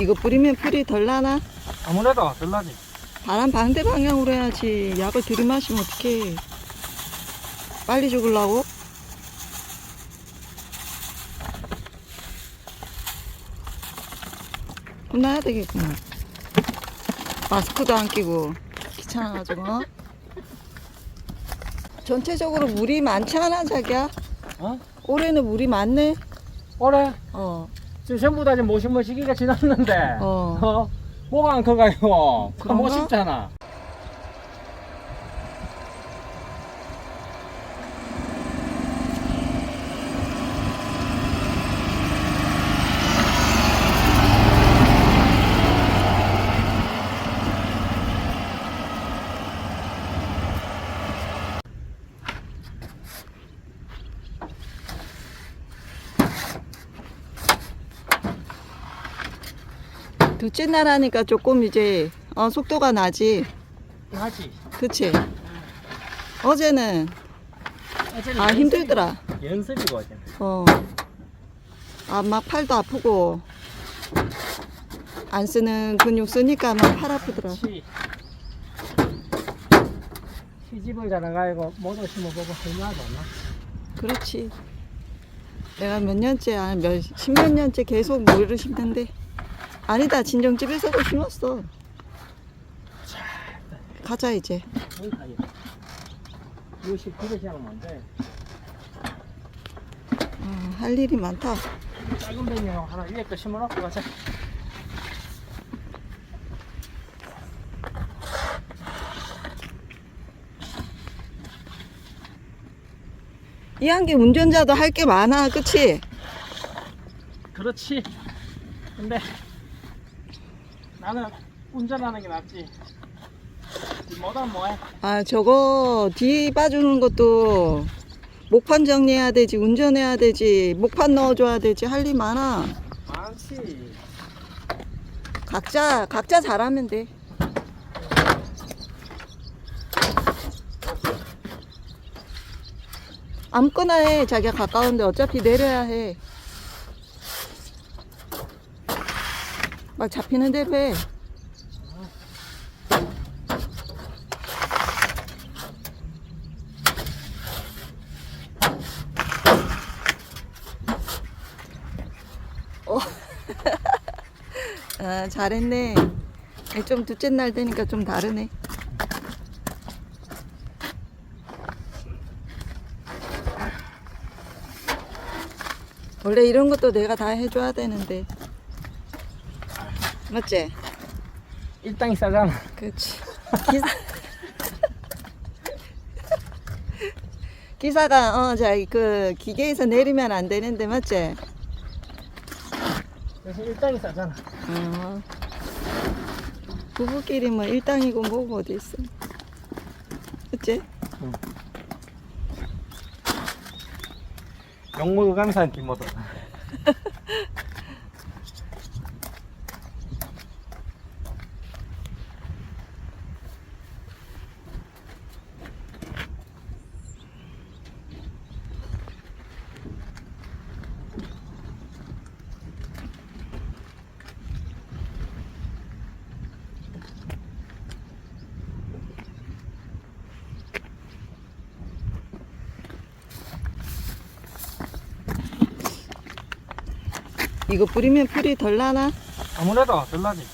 이거 뿌리면 풀이 덜 나나? 아무래도 덜 나지. 바람 반대 방향으로 해야지. 약을 들이마시면 어떡해. 빨리 죽으려고? 혼나야 되겠구만. 마스크도 안 끼고 귀찮아가지고. 어? 전체적으로 물이 많지 않아 자기야? 어? 올해는 물이 많네. 올해 어. 지금 전부 다 지금 모심모 시기가 지났는데. 어. 어? 뭐가 안 커가지고. 그런가? 못 심잖아. 둘째 날 하니까 조금 이제 어, 속도가 나지. 하지. 그치? 어제는 아 힘들더라. 연습이고 어제. 어. 아 막 팔도 아프고 안 쓰는 근육 쓰니까 막 팔 아프더라. 시. 시집을 잘 나가고 모두 심어보고 얼마나 좋나? 그렇지. 내가 몇 년째, 아니 몇, 십몇 년째 계속 물을 심는데. 아니다, 진정집에서도 심었어. 가자, 이제. 여기 가야 돼. 60kg 시작하면 안 돼. 아, 할 일이 많다. 작은 뱅이하고 하나 위에 거 심어놓고 가자. 이한기 운전자도 할 게 많아, 그치? 그렇지. 근데 나는 운전하는 게 낫지. 뭐다 뭐해. 아, 저거 뒤 봐주는 것도 목판 정리해야 되지, 운전해야 되지, 목판 넣어줘야 되지, 할 일 많아. 많지. 각자, 각자 잘하면 돼. 아무거나 해. 자기가 가까운데 어차피 내려야 해. 막 잡히는 대로 해. 어. 아, 잘했네. 좀 둘째 날 되니까 좀 다르네. 원래 이런 것도 내가 다 해줘야 되는데. 맞지? 일당이 싸잖아. 그렇지. 기사. 기사가, 어, 자, 그, 기계에서 내리면 안 되는데, 맞지? 그래서 일당이 싸잖아. 어. 부부끼리 뭐 일당이고 뭐고 어디 있어. 그치? 용물 강산 김모도. 이거 뿌리면 풀이 덜 나나? 아무래도 덜 나지.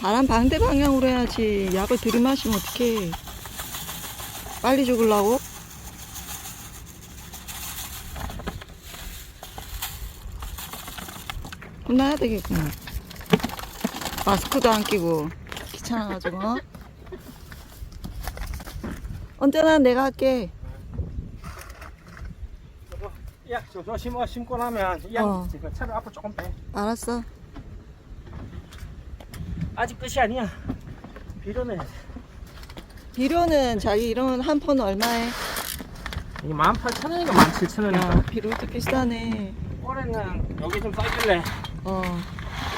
바람 반대 방향으로 해야지. 약을 들이마시면 어떡해. 빨리 죽으려고? 혼나야 되겠구만. 마스크도 안 끼고 귀찮아가지고. 어? 언제나 내가 할게. 저거 야, 저저 심어 심고 나면 이양 어. 지금 차를 앞으로 조금 빼. 알았어. 아직 끝이 아니야. 비료는 비료는 자기 이런 한폰 얼마에? 이게 18,000원인가 17,000원인가. 야, 비료도 비싸네. 올해는 여기 좀 싸길래 어.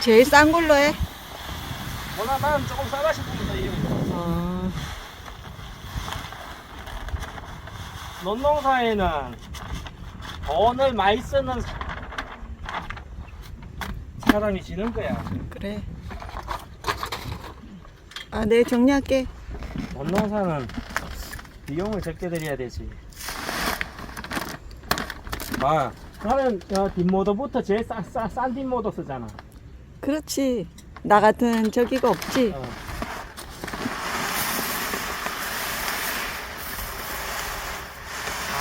제일 싼 걸로 해. 워낙 나는 조금 싸다 싶은데 이 어. 논농사에는 돈을 많이 쓰는 사람이 지는 거야. 그래. 아, 네, 정리할게. 원농사는 비용을 적게 들여야 되지. 아, 나는 어, 뒷모더부터 제일 싸, 싸, 싼 뒷모더 쓰잖아. 그렇지. 나 같은 저기가 없지. 어.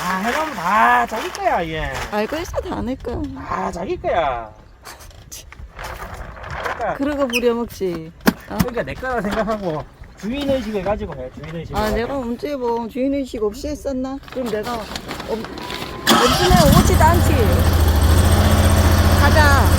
아, 해놓으면 다 자기 거야, 얘. 알고 있어 다안할 거야. 아, 자기 거야. 그러니까, 그러고 부려먹지. 어? 그러니까 내 거라 생각하고 주인의식을 가지고 해, 주인의식을. 아. 내가 언제 뭐 주인의식 없이 했었나? 그럼 내가 없, 없으면 오지도 않지. 가자.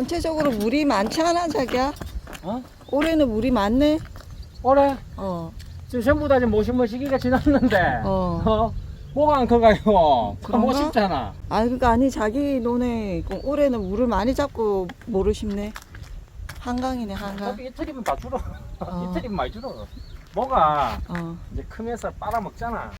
전체적으로 물이 많지 않아 자기야? 어? 올해는 물이 많네. 올해 어. 지금 전부 다 지금 못 심을 시기가 지났는데 어. 어? 뭐가 안 커가요 그런가? 못 심잖아 아 그러니까 아니 자기 논에 그 올해는 물을 많이 잡고 뭐를 심네. 한강이네 한강. 어차피 이틀이면 다 줄어 어. 이틀이면 많이 줄어 뭐가 어. 이제 크면서 빨아먹잖아